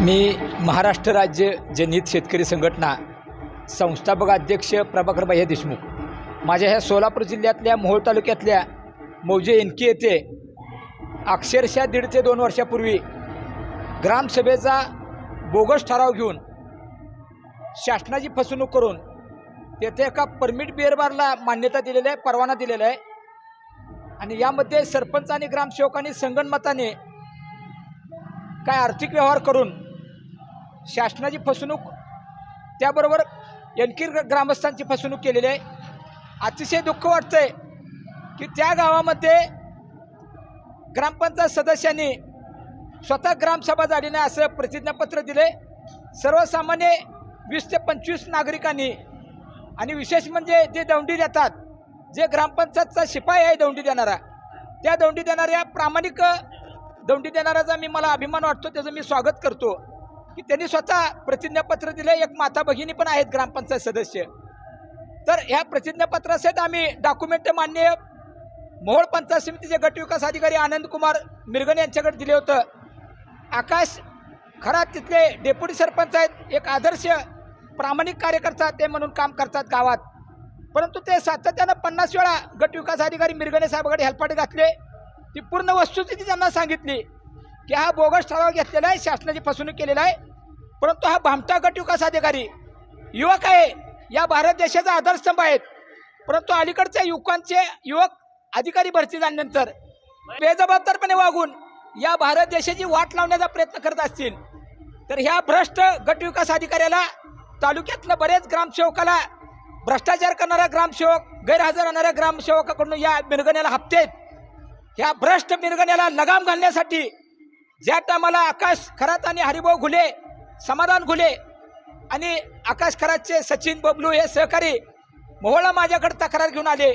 मी महाराष्ट्र राज्य जनहित शेतकरी संघटना संस्थापक अध्यक्ष प्रभाकर भैया देशमुख. माझ्या ह्या सोलापूर जिल्ह्यातल्या मोहोळ तालुक्यातल्या मौजे एनकी येथे अक्षरशः दीड ते दोन वर्षापूर्वी ग्रामसभेचा बोगस ठराव घेऊन शासनाची फसवणूक करून तेथे एका परमिट बिअरबारला मान्यता दिलेली आहे परवाना दिलेला आहे. आणि यामध्ये सरपंच आणि ग्रामसेवकांनी संगणमताने काय आर्थिक व्यवहार करून शासनाची फसवणूक त्याबरोबर एनकी ग्रामस्थांची फसवणूक केलेली आहे. अतिशय दुःख वाटतंय की त्या गावामध्ये ग्रामपंचायत सदस्यांनी स्वतः ग्रामसभा झाली नाही असं प्रतिज्ञापत्र दिले. सर्वसामान्य वीस ते पंचवीस नागरिकांनी आणि विशेष म्हणजे जे दौंडी देतात जे ग्रामपंचायतचा शिपाई आहे दौंडी देणारा त्या दौंडी देणाऱ्या प्रामाणिक दौंडी देणाऱ्याचा मी मला अभिमान वाटतो त्याचं मी स्वागत करतो. की त्यांनी स्वतः प्रतिज्ञापत्र दिले. एक माता भगिनी पण आहेत ग्रामपंचायत सदस्य. तर ह्या प्रतिज्ञापत्रासहित आम्ही डॉक्युमेंट मान्य मोहोळ पंचायत समितीचे गटविकास अधिकारी आनंद कुमार मिरगणे यांच्याकडे दिले होतं. आकाश खरा तिथले डेप्युटी सरपंच आहेत. एक आदर्श प्रामाणिक कार्यकर्ता ते म्हणून काम करतात गावात. परंतु ते सातत्यानं पन्नास वेळा गटविकास अधिकारी मिरगणे साहेबाकडे हेल्पाटे घातले. ती पूर्ण वस्तुस्थिती त्यांना सांगितली की हा बोगस ठराव घेतलेला आहे. शासनाची फसवणूक केलेला आहे. परंतु हा भामटा गटविकास अधिकारी युवक आहे. या भारत देशाचा आधारस्तंभ आहेत. परंतु अलीकडच्या युवकांचे युवक अधिकारी भरती झाल्यानंतर बेजबाबदारपणे वागून या भारत देशाची वाट लावण्याचा प्रयत्न करत असतील तर ह्या भ्रष्ट गटविकास अधिकाऱ्याला तालुक्यातलं बरेच ग्रामसेवकाला भ्रष्टाचार करणारा ग्रामसेवक गैरहजर राहणाऱ्या ग्रामसेवकाकडून या मिरगण्याला हप्ते आहेत. ह्या भ्रष्ट मिरगण्याला लगाम घालण्यासाठी ज्या टायमाला आकाश खरात आणि हरिभाऊ घुले समाधान घुले आणि आकाश खरातचे सचिन बबलू हे सहकारी मोहळा माझ्याकडे तक्रार घेऊन आले.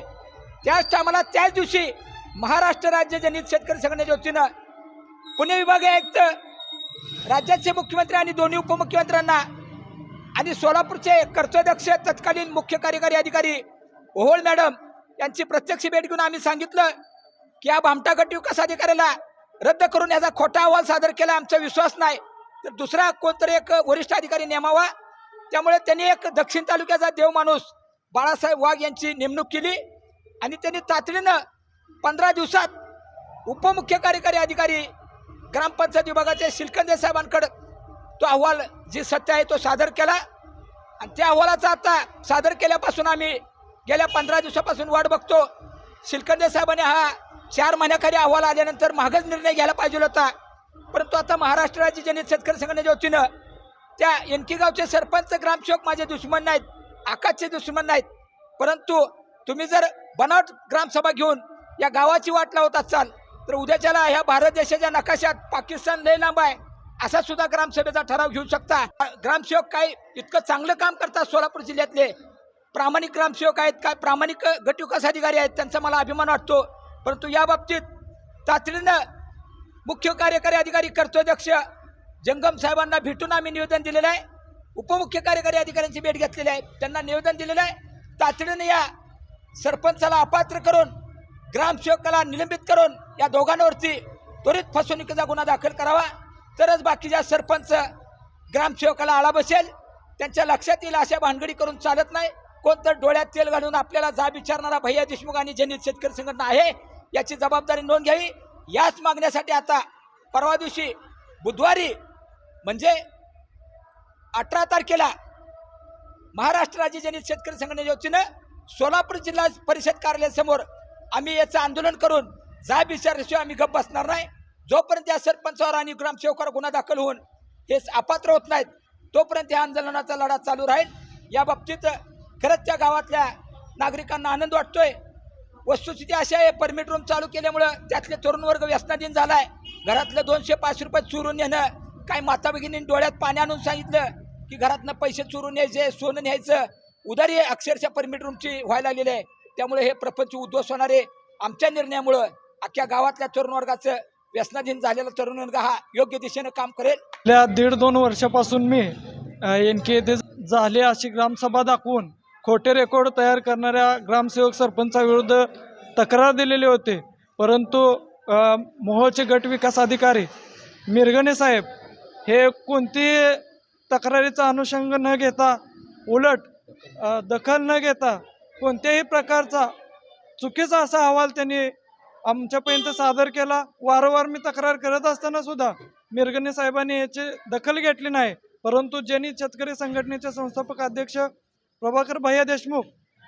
त्याच टायमाला त्याच दिवशी महाराष्ट्र राज्य जनित शेतकरी संघटनेच्या वतीनं पुणे विभागीय आयुक्त राज्याचे मुख्यमंत्री आणि दोन्ही उपमुख्यमंत्र्यांना आणि सोलापूरचे कर्तव्यक्ष तत्कालीन मुख्य कार्यकारी अधिकारी ओहोळ मॅडम यांची प्रत्यक्ष भेट घेऊन आम्ही सांगितलं की या भामटा गट विकास अधिकाऱ्याला रद्द करून याचा खोटा अहवाल सादर केला. आमचा विश्वास नाही. तर दुसरा कोणतरी एक वरिष्ठ अधिकारी नेमावा. त्यामुळे त्यांनी एक दक्षिण तालुक्याचा देव माणूस बाळासाहेब वाघ यांची नेमणूक केली. आणि त्यांनी तातडीनं पंधरा दिवसात उपमुख्य कार्यकारी अधिकारी ग्रामपंचायत विभागाचे शिलकंदे साहेबांकडे तो अहवाल जी सत्य आहे तो सादर केला. आणि त्या अहवालाचा आता सादर केल्यापासून आम्ही गेल्या पंधरा दिवसापासून वाट बघतो. शिलकंदे साहेबांनी हा चार महिन्याखाली अहवाल आल्यानंतर महागच निर्णय घ्यायला पाहिजे होता. परंतु आता महाराष्ट्र राज्य जनित शेतकरी संघटनेच्या वतीनं त्या एनकीगावचे सरपंच ग्रामसेवक माझे दुश्मन नाहीत आकाशचे दुश्मन नाहीत. परंतु तुम्ही जर बनावट ग्रामसभा घेऊन या गावाची वाट लावत असाल तर उद्याच्याला ह्या भारत देशाच्या नकाशात पाकिस्तान लय लांब आहे असा सुद्धा ग्रामसभेचा ठराव घेऊ शकता. ग्रामसेवक काय इतकं चांगलं काम करतात सोलापूर जिल्ह्यातले? प्रामाणिक ग्रामसेवक आहेत काय प्रामाणिक गटविकास अधिकारी आहेत त्यांचा मला अभिमान वाटतो. परंतु या बाबतीत तातडीनं मुख्य कार्यकारी अधिकारी कर्तव्यध्यक्ष जंगम साहेबांना भेटून आम्ही निवेदन दिलेलं आहे. उपमुख्य कार्यकारी अधिकाऱ्यांची भेट घेतलेली आहे. त्यांना निवेदन दिलेलं आहे. तातडीनं या सरपंचाला अपात्र करून ग्रामसेवकाला निलंबित करून या दोघांवरती त्वरित फसवणुकीचा गुन्हा दाखल करावा. तरच बाकीच्या सरपंच ग्रामसेवकाला आळा बसेल त्यांच्या लक्षात येईल अशा भानगडी करून चालत नाही. कोणतं डोळ्यात तेल घालून आपल्याला जाब विचारणारा भैया देशमुख आणि जनित शेतकरी संघटना आहे याची जबाबदारी नोंद घ्यावी. याच मागण्यासाठी आता परवा दिवशी बुधवारी म्हणजे अठरा तारखेला महाराष्ट्र राज्य जनित शेतकरी संघटनेच्या वतीनं सोलापूर जिल्हा परिषद कार्यालयासमोर आम्ही याचं आंदोलन करून जाब विचारल्याशिवाय आम्ही गप्प बसणार नाही. जोपर्यंत या सरपंचावर आणि ग्रामसेवकावर गुन्हा दाखल होऊन हे अपात्र होत नाहीत तोपर्यंत या आंदोलनाचा लढा चालू राहील. या बाबतीत खरंच त्या गावातल्या नागरिकांना आनंद वाटतोय. वस्तुस्थिती अशी आहे परमिट रूम चालू केल्यामुळं त्यातले तरुण वर्ग व्यसनाधीन झाला आहे घरातलं दोनशे पाचशे रुपये चुरून नेणं काय माता भगिनींनी डोळ्यात पाणी आणून सांगितलं की घरातनं पैसे चुरून न्यायचे सोनं न्यायचं. उदारी अक्षरशः परमिट रूमची व्हायला लागलेली आहे. त्यामुळे हे प्रपंच उद्ध्वस्त होणारे आमच्या निर्णयामुळं अख्ख्या गावातल्या तरुण वर्गाचं व्यसनाधीन झालेला तरुण वर्ग हा योग्य दिशेनं काम करेल. दीड दोन वर्षापासून मी एन के येथे झाले अशी ग्रामसभा दाखवून खोटे रेकॉर्ड तयार करणाऱ्या ग्रामसेवक सरपंचाविरुद्ध तक्रार दिलेली होते. परंतु मोहोळचे गट विकास अधिकारी मिरगणे साहेब हे कोणती तक्रारीचा अनुषंग न घेता उलट दखल न घेता कोणत्याही प्रकारचा चुकीचा असा अहवाल त्यांनी आमच्यापर्यंत सादर केला. वारंवार मी तक्रार करत असताना सुद्धा मिरगणे साहेबांनी याची दखल घेतली नाही. परंतु ज्यांनी शेतकरी संघटनेचे संस्थापक अध्यक्ष प्रभाकर भैया देशमुख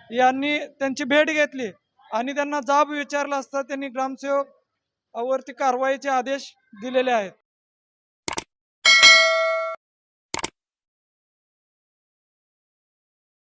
यांनी त्यांची भेट घेतली आणि त्यांना जाब विचारला असता त्यांनी ग्रामसेवक वरती कारवाईचे आदेश दिलेले आहेत.